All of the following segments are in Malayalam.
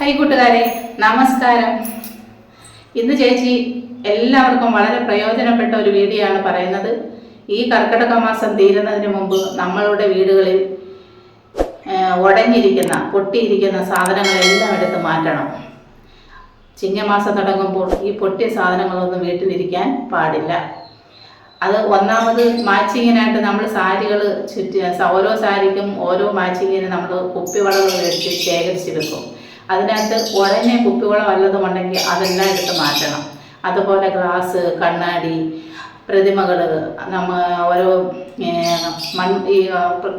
ഹൈ കൂട്ടുകാരെ നമസ്കാരം. ഇന്ന് ചേച്ചി എല്ലാവർക്കും വളരെ പ്രയോജനപ്പെട്ട ഒരു വീഡിയോ ആണ് പറയുന്നത്. ഈ കർക്കിടക മാസം തീരുന്നതിന് മുമ്പ് നമ്മളുടെ വീടുകളിൽ ഉടഞ്ഞിരിക്കുന്ന പൊട്ടിയിരിക്കുന്ന സാധനങ്ങളെല്ലാം എടുത്ത് മാറ്റണം. ചിങ്ങമാസം തുടങ്ങുമ്പോൾ ഈ പൊട്ടിയ സാധനങ്ങളൊന്നും വീട്ടിലിരിക്കാൻ പാടില്ല. അത് ഒന്നാമത് മാച്ചിങ്ങിനായിട്ട് നമ്മൾ സാരികൾ ചുറ്റി ഓരോ സാരിക്കും ഓരോ മാച്ചിങ്ങിന് നമ്മൾ കുപ്പിവളകൾ വെച്ച് ശേഖരിച്ച് വെക്കും. അതിനകത്ത് ഉടനെ കുപ്പിവള വല്ലതും ഉണ്ടെങ്കിൽ അതെല്ലാം എടുത്ത് മാറ്റണം. അതുപോലെ ഗ്ലാസ് കണ്ണാടി പ്രതിമകൾ നമ്മ ഓരോ മൺ ഈ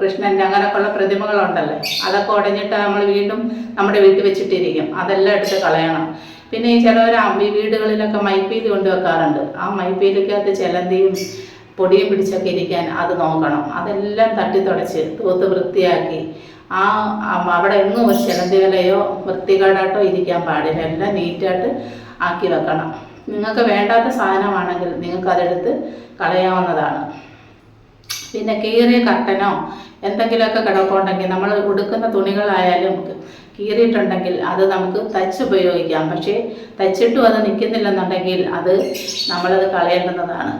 കൃഷ്ണന്റെ അങ്ങനെയൊക്കെയുള്ള പ്രതിമകളുണ്ടല്ലോ? അതൊക്കെ ഉടഞ്ഞിട്ട് നമ്മൾ വീണ്ടും നമ്മുടെ വീട്ടിൽ വെച്ചിട്ടിരിക്കും. അതെല്ലാം എടുത്ത് കളയണം. പിന്നെ ഈ ചിലവർ വീടുകളിലൊക്കെ മൈപ്പീലി കൊണ്ടുവെക്കാറുണ്ട്. ആ മൈപ്പീലിക്കകത്ത് ചിലന്തിയും പൊടിയും പിടിച്ചൊക്കെ ഇരിക്കാൻ അത് നോക്കണം. അതെല്ലാം തട്ടി തുടച്ച് തൂത്ത് വൃത്തിയാക്കി. ആ അവിടെ എങ്ങും ഒരു ചിലന്തി വൃത്തികേടായിട്ടോ ഇരിക്കാൻ പാടില്ല. എല്ലാം നീറ്റായിട്ട് ആക്കി വെക്കണം. നിങ്ങൾക്ക് വേണ്ടാത്ത സാധനമാണെങ്കിൽ നിങ്ങൾക്ക് അതെടുത്ത് കളയാവുന്നതാണ്. പിന്നെ കീറിയ കട്ടനോ എന്തെങ്കിലുമൊക്കെ കിടപ്പുണ്ടെങ്കിൽ നമ്മൾ ഉടുക്കുന്ന തുണികളായാലും കീറിയിട്ടുണ്ടെങ്കിൽ അത് നമുക്ക് തച്ച് ഉപയോഗിക്കാം. പക്ഷേ തച്ചിട്ടും അത് നിൽക്കുന്നില്ലെന്നുണ്ടെങ്കിൽ അത് നമ്മളത് കളയേണ്ടുന്നതാണ്.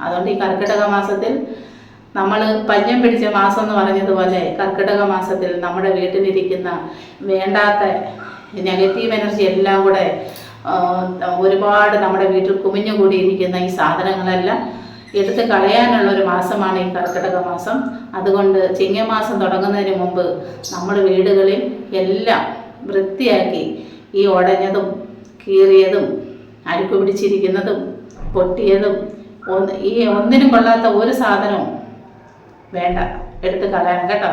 അതുകൊണ്ട് ഈ കർക്കിടക മാസത്തിൽ നമ്മൾ പഞ്ഞം പിടിച്ച മാസം എന്ന് പറഞ്ഞതുപോലെ കർക്കിടക മാസത്തിൽ നമ്മുടെ വീട്ടിലിരിക്കുന്ന വേണ്ടാത്ത നെഗറ്റീവ് എനർജി എല്ലാം കൂടെ ഒരുപാട് നമ്മുടെ വീട്ടിൽ കുമിഞ്ഞുകൂടിയിരിക്കുന്ന ഈ സാധനങ്ങളെല്ലാം എടുത്ത് കളയാനുള്ള ഒരു മാസമാണ് ഈ കർക്കിടക മാസം. അതുകൊണ്ട് ചിങ്ങമാസം തുടങ്ങുന്നതിന് മുമ്പ് നമ്മുടെ വീടുകളിൽ എല്ലാം വൃത്തിയാക്കി ഈ ഉടഞ്ഞതും കീറിയതും അഴുക്ക് പിടിച്ചിരിക്കുന്നതും പൊട്ടിയതും ഈ ഒന്നിനും കൊള്ളാത്ത ഒരു സാധനവും വേണ്ട. എടുത്ത് കളയണം കേട്ടോ.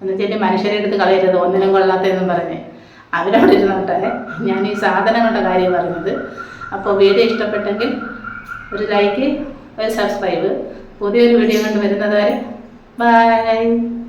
എന്നുവെച്ചാൽ മനുഷ്യരെ എടുത്ത് കളയരുത്. ഒന്നിനും കൊള്ളാത്തതെന്നും പറഞ്ഞ്. അവരവിടെ ഇരുന്നോട്ടെ. ഞാൻ ഈ സാധനങ്ങളുടെ കാര്യം പറഞ്ഞത്. അപ്പോൾ വീഡിയോ ഇഷ്ടപ്പെട്ടെങ്കിൽ ഒരു ലൈക്ക് ഒരു സബ്സ്ക്രൈബ് പുതിയൊരു വീഡിയോ കൊണ്ട് വരുന്നത് വരെ ബൈ